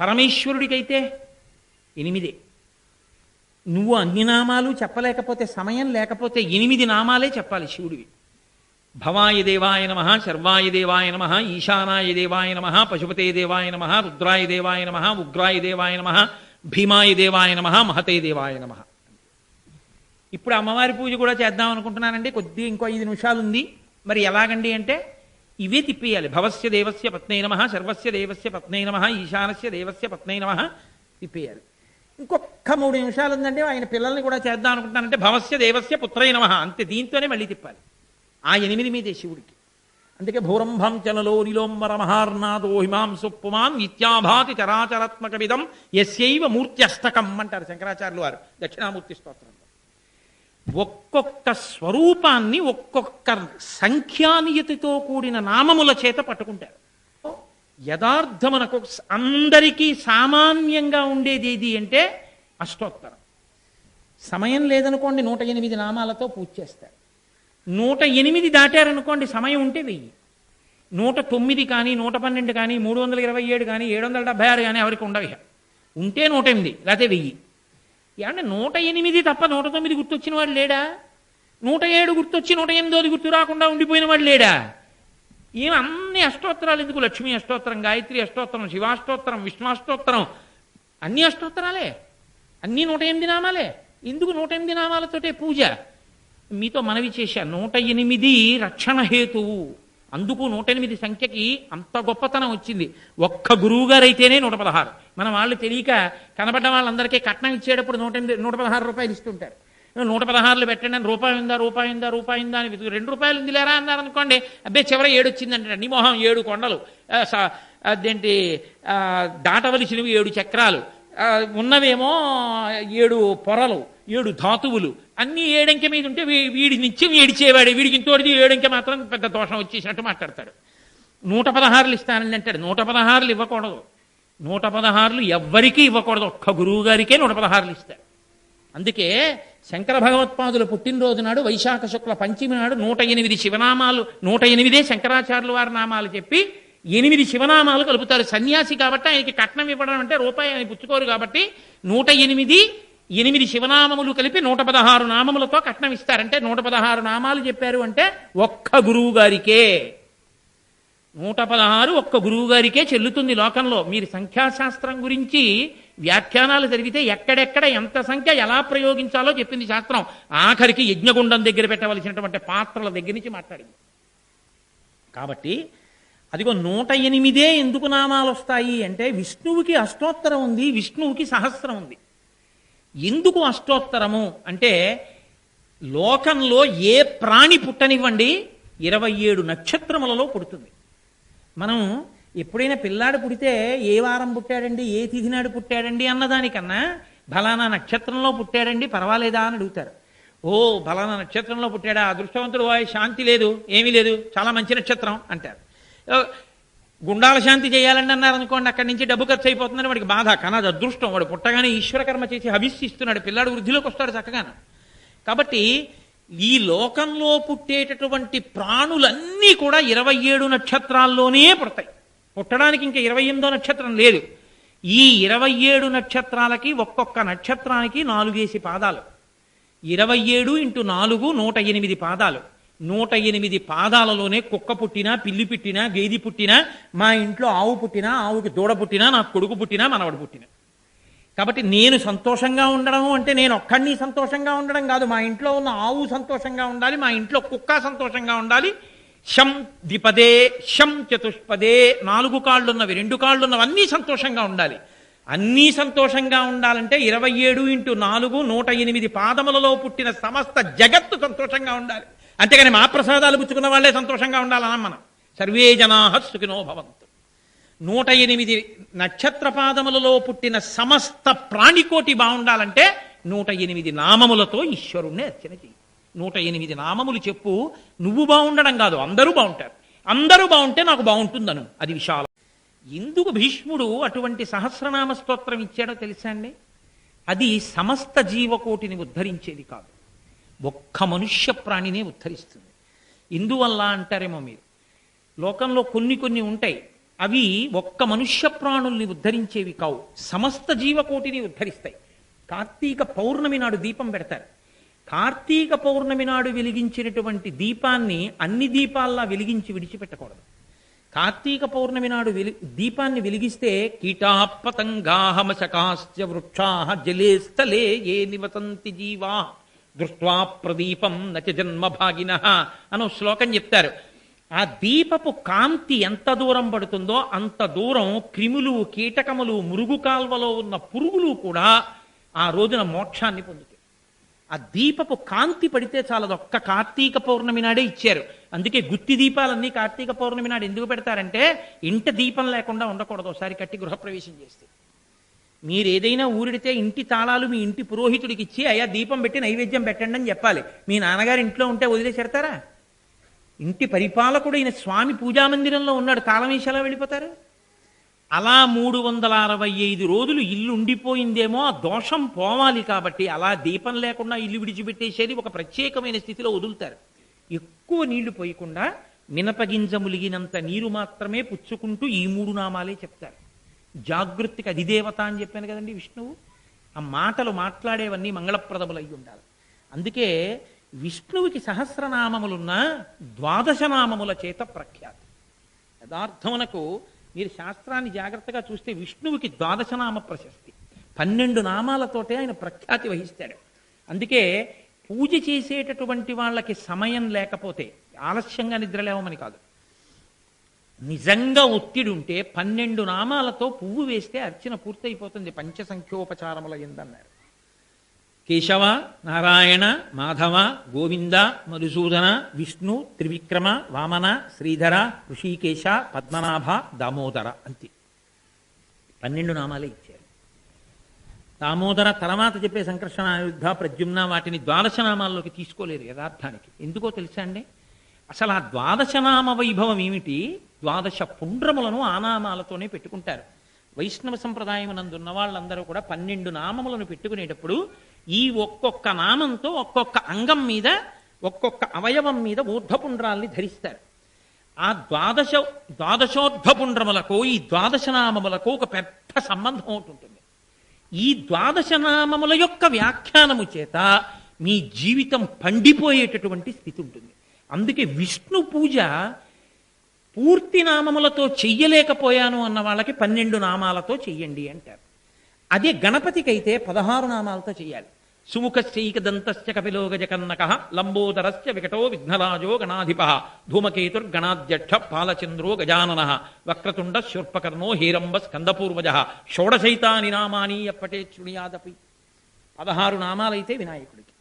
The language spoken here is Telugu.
పరమేశ్వరుడికైతే ఎనిమిదే. నువ్వు అన్ని నామాలు చెప్పలేకపోతే సమయం లేకపోతే ఎనిమిది నామాలే చెప్పాలి శివుడివి. భవాయ దేవాయ నమ శర్వాయ దేవాయ నమ ఈశానాయ దేవాయ నమ పశుపతే దేవాయ నమ రుద్రాయ దేవాయ నమ ఉగ్రాయ దేవాయ నమ భీమాయ దేవాయ నమ మహతే దేవాయ నమ. ఇప్పుడు అమ్మవారి పూజ కూడా చేద్దాం అనుకుంటున్నానండి. ఇంకో ఐదు నిమిషాలు ఉంది మరి ఎలాగండి అంటే ఇవే తిప్పేయాలి. భవస్య దేవస్య పత్నై నమ సర్వస్య దేవస్య పత్నై నమ ఈశానస్య దేవస్య పత్నై నమ తిప్పేయాలి. ఇంకొక మూడు నిమిషాలు ఉందంటే ఆయన పిల్లల్ని కూడా చేద్దాం అనుకుంటున్నానంటే భవస్య దేవస్య పుత్రై నమ అంతే. దీంతోనే మళ్ళీ తిప్పాలి. ఆ ఎనిమిది మీదే శివుడికి. అందుకే భూరంభం చలలో నిలోంబర మహార్నాదో హిమాంసు ఇత్యాభాతి నిత్యాభాతి చరాచరాత్మకమిదం ఎస్యైవ మూర్త్యష్టకం అంటారు శంకరాచార్యులు వారు. దక్షిణామూర్తి స్తోత్రంలో ఒక్కొక్క స్వరూపాన్ని ఒక్కొక్క సంఖ్యానియతితో కూడిన నామముల చేత పట్టుకుంటారు. యథార్థమునకు అందరికీ సామాన్యంగా ఉండేది ఏది అంటే అష్టోత్తరం. సమయం లేదనుకోండి నూట ఎనిమిది నామాలతో పూజ చేస్తారు. నూట ఎనిమిది దాటారనుకోండి సమయం ఉంటే వెయ్యి. నూట తొమ్మిది కానీ నూట పన్నెండు కానీ మూడు వందల ఇరవై ఏడు కానీ ఏడు వందల డెబ్బై ఆరు కానీ ఎవరికి ఉండవు ఉంటే నూట ఎనిమిది లేకపోతే వెయ్యి. ఏమంటే నూట ఎనిమిది తప్ప నూట తొమ్మిది గుర్తొచ్చిన వాడు లేడా? నూట ఏడు గుర్తొచ్చి నూట ఎనిమిదోది గుర్తు రాకుండా ఉండిపోయిన వాడు లేడా? ఏం అన్ని అష్టోత్తరాలు ఎందుకు? లక్ష్మీ అష్టోత్తరం గాయత్రి అష్టోత్తరం శివాష్టోత్తరం విష్ణాష్టోత్తరం అన్ని అష్టోత్తరాలే. అన్ని నూట ఎనిమిది నామాలే. ఎందుకు నూట ఎనిమిది నామాలతోటే పూజ? మీతో మనవి చేశా. నూట ఎనిమిది రక్షణ హేతువు. అందుకు నూట ఎనిమిది సంఖ్యకి అంత గొప్పతనం వచ్చింది. ఒక్క గురువు గారు అయితేనే నూట పదహారు మన వాళ్ళు తెలియక కనబడ్డ వాళ్ళందరికీ కట్నం ఇచ్చేటప్పుడు నూట ఎనిమిది నూట పదహారు రూపాయలు ఇస్తుంటారు. నూట పదహారులు పెట్టండి అని రూపాయి ఉందా రూపాయి ఉందా రూపాయి ఉందా అని రెండు రూపాయలు ఉంది లేరా? అన్నారు అనుకోండి. అబ్బే చివర ఏడు వచ్చిందంటే నీ మొహం ఏడు కొండలు. స- అదేంటి దాటవలసినవి ఏడు చక్రాలు. ఉన్నవేమో ఏడు పొరలు ఏడు ధాతువులు. అన్ని ఏడంకె మీద ఉంటే వీడి నిత్యం ఏడిచేవాడు. వీడికి ఇంతోటిది ఏడంకె మాత్రం పెద్ద దోషం వచ్చేసినట్టు మాట్లాడతాడు. నూట పదహారులు ఇస్తానని అంటాడు. నూట పదహారులు ఇవ్వకూడదు. నూట పదహారులు ఎవ్వరికీ ఇవ్వకూడదు. ఒక్క గురువు గారికే నూట పదహారులు ఇస్తాడు. అందుకే శంకర భగవత్పాదుల పుట్టినరోజు నాడు వైశాఖ శుక్ల పంచమి నాడు నూట ఎనిమిది శివనామాలు నూట ఎనిమిదే శంకరాచార్యుల వారి నామాలు చెప్పి ఎనిమిది శివనామాలు కలుపుతారు. సన్యాసి కాబట్టి ఆయనకి కట్నం ఇవ్వడం అంటే రూపాయి ఆయన పుచ్చుకోరు కాబట్టి నూట ఎనిమిది ఎనిమిది శివనామములు కలిపి నూట పదహారు నామములతో కట్నం ఇస్తారంటే నూట పదహారు నామాలు చెప్పారు అంటే ఒక్క గురువు గారికే. నూట పదహారు ఒక్క గురువు గారికే చెల్లుతుంది లోకంలో. మీరు సంఖ్యాశాస్త్రం గురించి వ్యాఖ్యానాలు జరిగితే ఎక్కడెక్కడ ఎంత సంఖ్య ఎలా ప్రయోగించాలో చెప్పింది శాస్త్రం. ఆఖరికి యజ్ఞగుండం దగ్గర పెట్టవలసినటువంటి పాత్రల దగ్గర నుంచి మాట్లాడింది. కాబట్టి అదిగో నూట ఎనిమిదే ఎందుకు నామాలు వస్తాయి అంటే విష్ణువుకి అష్టోత్తరం ఉంది విష్ణువుకి సహస్రం ఉంది. ఎందుకు అష్టోత్తరము? అంటే లోకంలో ఏ ప్రాణి పుట్టనివ్వండి ఇరవై ఏడు నక్షత్రములలో పుడుతుంది. మనం ఎప్పుడైనా పిల్లాడు పుడితే ఏ వారం పుట్టాడండి ఏ తిథి నాడు పుట్టాడండి అన్నదానికన్నా బలానా నక్షత్రంలో పుట్టాడండి పర్వాలేదా అని అడుగుతారు. ఓ బలానా నక్షత్రంలో పుట్టాడా? అదృష్టవంతుడు వాయి శాంతి లేదు ఏమీ లేదు చాలా మంచి నక్షత్రం అంటారు. గుండాల శాంతి చేయాలండి అన్నారనుకోండి అక్కడి నుంచి డబ్బు ఖర్చు అయిపోతుందని వాడికి బాధ. కానీ అది అదృష్టం. వాడు పుట్టగానే ఈశ్వరకర్మ చేసి హవిస్సిస్తున్నాడు పిల్లాడు వృద్ధిలోకి వస్తాడు చక్కగాను. కాబట్టి ఈ లోకంలో పుట్టేటటువంటి ప్రాణులన్నీ కూడా ఇరవై ఏడు నక్షత్రాల్లోనే పుడతాయి. పుట్టడానికి ఇంకా ఇరవై ఎనిమిదో నక్షత్రం లేదు. ఈ ఇరవై ఏడు నక్షత్రాలకి ఒక్కొక్క నక్షత్రానికి నాలుగేసి పాదాలు. ఇరవై ఏడు ఇంటూ నాలుగు నూట ఎనిమిది పాదాలు. నూట ఎనిమిది పాదాలలోనే కుక్క పుట్టినా పిల్లి పుట్టినా గేది పుట్టినా మా ఇంట్లో ఆవు పుట్టినా ఆవుకి దూడ పుట్టినా నాకు కొడుకు పుట్టినా మనవడు పుట్టినా. కాబట్టి నేను సంతోషంగా ఉండడం అంటే నేను ఒక్కడిని సంతోషంగా ఉండడం కాదు. మా ఇంట్లో ఉన్న ఆవు సంతోషంగా ఉండాలి మా ఇంట్లో కుక్క సంతోషంగా ఉండాలి. శం ద్విపదే శం చతుష్పదే నాలుగు కాళ్ళున్నవి రెండు కాళ్ళున్నవన్నీ సంతోషంగా ఉండాలి. అన్నీ సంతోషంగా ఉండాలంటే ఇరవై ఏడు ఇంటూ నాలుగు నూట ఎనిమిది పాదములలో పుట్టిన సమస్త జగత్తు సంతోషంగా ఉండాలి. అంతేగాని మా ప్రసాదాలు పుచ్చుకున్న వాళ్ళే సంతోషంగా ఉండాలన్నా మనం. సర్వే జనా సుఖినో భవంతు. నూట ఎనిమిది నక్షత్ర పాదములలో పుట్టిన సమస్త ప్రాణికోటి బాగుండాలంటే నూట ఎనిమిది నామములతో ఈశ్వరుణ్ణి అర్చన చెయ్యి. నూట ఎనిమిది నామములు చెప్పు నువ్వు బాగుండడం కాదు అందరూ బాగుంటారు. అందరూ బాగుంటే నాకు బాగుంటుందను. అది విశాలం. ఎందుకు భీష్ముడు అటువంటి సహస్రనామ స్తోత్రం ఇచ్చాడో తెలుసా అండి? అది సమస్త జీవకోటిని ఉద్ధరించేది కాదు. ఒక్క మనుష్య ప్రాణినే ఉద్ధరిస్తుంది. ఇందువల్ల అంటారేమో మీరు. లోకంలో కొన్ని కొన్ని ఉంటాయి. అవి ఒక్క మనుష్య ప్రాణుల్ని ఉద్ధరించేవి కావు. సమస్త జీవకోటిని ఉద్ధరిస్తాయి. కార్తీక పౌర్ణమి నాడు దీపం పెడతారు. కార్తీక పౌర్ణమి నాడు వెలిగించినటువంటి దీపాన్ని అన్ని దీపాల్లా వెలిగించి విడిచిపెట్టకూడదు. కార్తీక పౌర్ణమి నాడు వెలి దీపాన్ని వెలిగిస్తే కీటాపతంగాహమశకాశ్చ వృక్షా జలే స్థలే ఏ నివతంతి జీవా. దృష్ట్వా ప్రదీపం నచ జన్మ భాగిన అనో శ్లోకం చెప్తారు. ఆ దీపపు కాంతి ఎంత దూరం పడుతుందో అంత దూరం క్రిములు కీటకములు మురుగు కాల్వలో ఉన్న పురుగులు కూడా ఆ రోజున మోక్షాన్ని పొందుతాయి. ఆ దీపపు కాంతి పడితే చాలదొక్క ఒక్క కార్తీక పౌర్ణమి నాడే ఇచ్చారు. అందుకే గుత్తి దీపాలన్నీ కార్తీక పౌర్ణమి నాడు ఎందుకు పెడతారంటే ఇంట దీపం లేకుండా ఉండకూడదు. ఒకసారి కట్టి గృహప్రవేశం చేస్తే. మీరేదైనా ఊరిడితే ఇంటి తాళాలు మీ ఇంటి పురోహితుడికి ఇచ్చి అయ్యా దీపం పెట్టి నైవేద్యం పెట్టండి అని చెప్పాలి. మీ నాన్నగారు ఇంట్లో ఉంటే వదిలేసేడతారా ఇంటి పరిపాలకుడైన స్వామి పూజామందిరంలో ఉన్నాడు తాళం వేసి వెళ్ళిపోతారు? అలా మూడు వందల అరవై ఐదు రోజులు ఇల్లు ఉండిపోయిందేమో ఆ దోషం పోవాలి కాబట్టి అలా దీపం లేకుండా ఇల్లు విడిచిపెట్టేసేది ఒక ప్రత్యేకమైన స్థితిలో వదులుతారు. ఎక్కువ నీళ్ళు పోయకుండా మినపగింజ ములిగినంత నీరు మాత్రమే పుచ్చుకుంటూ ఈ మూడు నామాలే చెప్తారు. జాగృతికి అధిదేవత అని చెప్పాను కదండి విష్ణువు. ఆ మాటలు మాట్లాడేవన్నీ మంగళప్రదములై ఉండాలి. అందుకే విష్ణువుకి సహస్రనామములున్న ద్వాదశ నామముల చేత ప్రఖ్యాతి. యథార్థమునకు మీరు శాస్త్రాన్ని జాగ్రత్తగా చూస్తే విష్ణువుకి ద్వాదశనామ ప్రశస్తి. పన్నెండు నామాలతోటే ఆయన ప్రఖ్యాతి వహిస్తాడు. అందుకే పూజ చేసేటటువంటి వాళ్ళకి సమయం లేకపోతే ఆలస్యంగా నిద్రలేవమని కాదు. నిజంగా ఒత్తిడి ఉంటే పన్నెండు నామాలతో పువ్వు వేస్తే అర్చన పూర్తయిపోతుంది. పంచసంఖ్యోపచారముల ఎందన్నారు కేశవ నారాయణ మాధవ గోవింద మధుసూదన విష్ణు త్రివిక్రమ వామన శ్రీధర ఋషికేశ పద్మనాభ దామోదర అంతే. పన్నెండు నామాలే ఇచ్చారు. దామోదర తర్వాత చెప్పే సంకర్షణ యుద్ధ ప్రద్యుమ్న వాటిని ద్వాదశ నామాల్లోకి తీసుకోలేరు యథార్థానికి. ఎందుకో తెలుసా అండి? అసలు ఆ ద్వాదశనామ వైభవం ఏమిటి? ద్వాదశ పుండ్రములను ఆనామాలతోనే పెట్టుకుంటారు. వైష్ణవ సంప్రదాయం నందున్న వాళ్ళందరూ కూడా పన్నెండు నామములను పెట్టుకునేటప్పుడు ఈ ఒక్కొక్క నామంతో ఒక్కొక్క అంగం మీద ఒక్కొక్క అవయవం మీద ఊర్ధ్వపుండ్రాల్ని ధరిస్తారు. ఆ ద్వాదశ ద్వాదశోర్ధ్వపుండ్రములకు ఈ ద్వాదశ నామములకో ఒక పెద్ద సంబంధం ఒకటి ఉంటుంది. ఈ ద్వాదశ నామముల యొక్క వ్యాఖ్యానము చేత మీ జీవితం పండిపోయేటటువంటి స్థితి ఉంటుంది. అందుకే విష్ణు పూజ పూర్తి నామములతో చెయ్యలేకపోయాను అన్న వాళ్ళకి పన్నెండు నామాలతో చెయ్యండి అంటారు. అదే గణపతికైతే పదహారు నామాలతో చెయ్యాలి. సుముఖశ్చైకదంతశ్చ కపిలో గజకన్నక లంబోదరశ్చ వికటో విఘ్నరాజో గణాధిప ధూమకేతుర్గణాధ్యక్ష పాలచంద్రో గజానన వక్రతుండ శూర్పకర్ణో హీరంబ స్కందపూర్వజ షోడశైతాని నామాని ఎప్పటే శృణుయాదపి పదహారు నామాలైతే వినాయకుడికి.